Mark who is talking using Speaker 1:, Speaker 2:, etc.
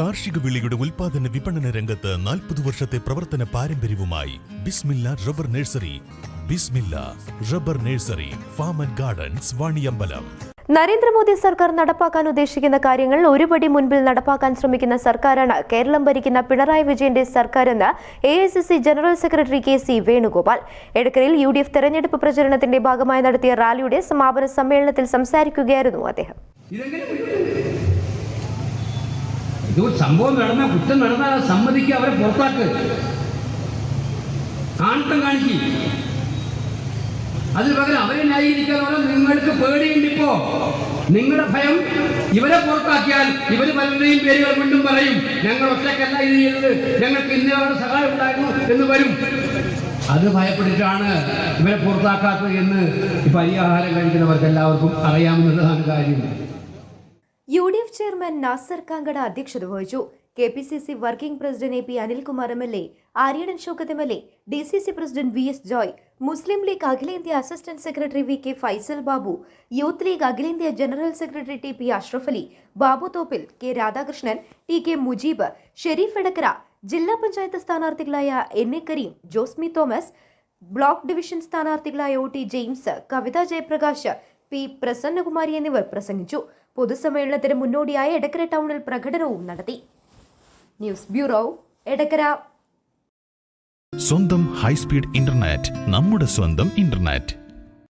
Speaker 1: കാർഷിക വിളിയുടെ ഉൽപാദന വിപണന രംഗത്ത് നാൽപ്പത് വർഷത്തെ പ്രവർത്തന പാരമ്പര്യവുമായി Bismilla rubber nursery. Bismilla rubber nursery farm and gardens Vaniyambalam.
Speaker 2: Narendra Modi സർക്കാർ നടപ്പാക്കാൻ ഉദ്ദേശിക്കുന്ന കാര്യങ്ങൾ ഒരുപടി മുൻപിൽ നടപ്പാക്കാൻ ശ്രമിക്കുന്ന സർക്കാരാണ് കേരളം ഭരിക്കുന്ന പിണറായി വിജയന്റെ സർക്കാരെന്ന് A general secretary K C Venugopal. എടക്കരയിൽ U D F തെരഞ്ഞെടുപ്പ് പ്രചരണത്തിന്റെ ഭാഗമായി നടത്തിയ റാലിയുടെ സമാപന സമ്മേളനത്തിൽ സംസാരിക്കുകയായിരുന്നു അദ്ദേഹം.
Speaker 3: ഇതെങ്ങനെ മുന്നോട്ട് പോകും? ഇത് ഒരു സംഭവം നടന്ന കുറ്റം നടന്നാൽ സമ്മതിക്കുക അവരെ പുറത്താക്ക്. ആണ്ടം കാണിക്കും. അതിന് പകരം അവരെ ന്യായീകരിക്കാൻ പറഞ്ഞാൽ നിങ്ങൾക്ക് പേടിയുണ്ട് ഇപ്പോ. നിങ്ങളുടെ ഭയം ഇവരെ പുറത്താക്കിയാൽ ഇവർ പലരുടെയും പേരുകൾ വീണ്ടും പറയും ഞങ്ങൾ ഒറ്റക്കല്ല ഇത് ചെയ്തത് ഞങ്ങൾക്ക് ഇന്നവരുടെ സഹായം ഉണ്ടായിരുന്നു എന്ന് വരും. അത് ഭയപ്പെട്ടിട്ടാണ് ഇവരെ പുറത്താക്കാത്തത് എന്ന് ഈ പരിഹാരം കഴിക്കുന്നവർക്ക് എല്ലാവർക്കും അറിയാവുന്നതാണ് കാര്യം.
Speaker 2: U D F chairman Nasar Kankada അധ്യക്ഷത വഹിച്ചു. K P C C working president A P Anilkumar M L A Aryadan Shoukath M L A D C C president V S Joy Muslim League അഖിലേന്ത്യാ assistant secretary V K Faisal Babu Youth League അഖിലേന്ത്യാ general secretary T P Ashraf Ali Babu Thoppil K Radhakrishnan T K Mujeeb Sherif Edakkara ജില്ലാ panchayat സ്ഥാനാർത്ഥികളായ N A Kareem Josmi Thomas block division സ്ഥാനാർത്ഥികളായ O T James Kavitha Jayaprakash P Prasannakumari എന്നിവർ പ്രസംഗിച്ചു. പൊതുസമ്മേളനത്തിന് മുന്നോടിയായി എടക്കര ടൗണിൽ പ്രകടനവും നടത്തി. News bureau Edakkara.
Speaker 1: സ്വന്തം high speed internet നമ്മുടെ സ്വന്തം ഇന്റർനെറ്റ്.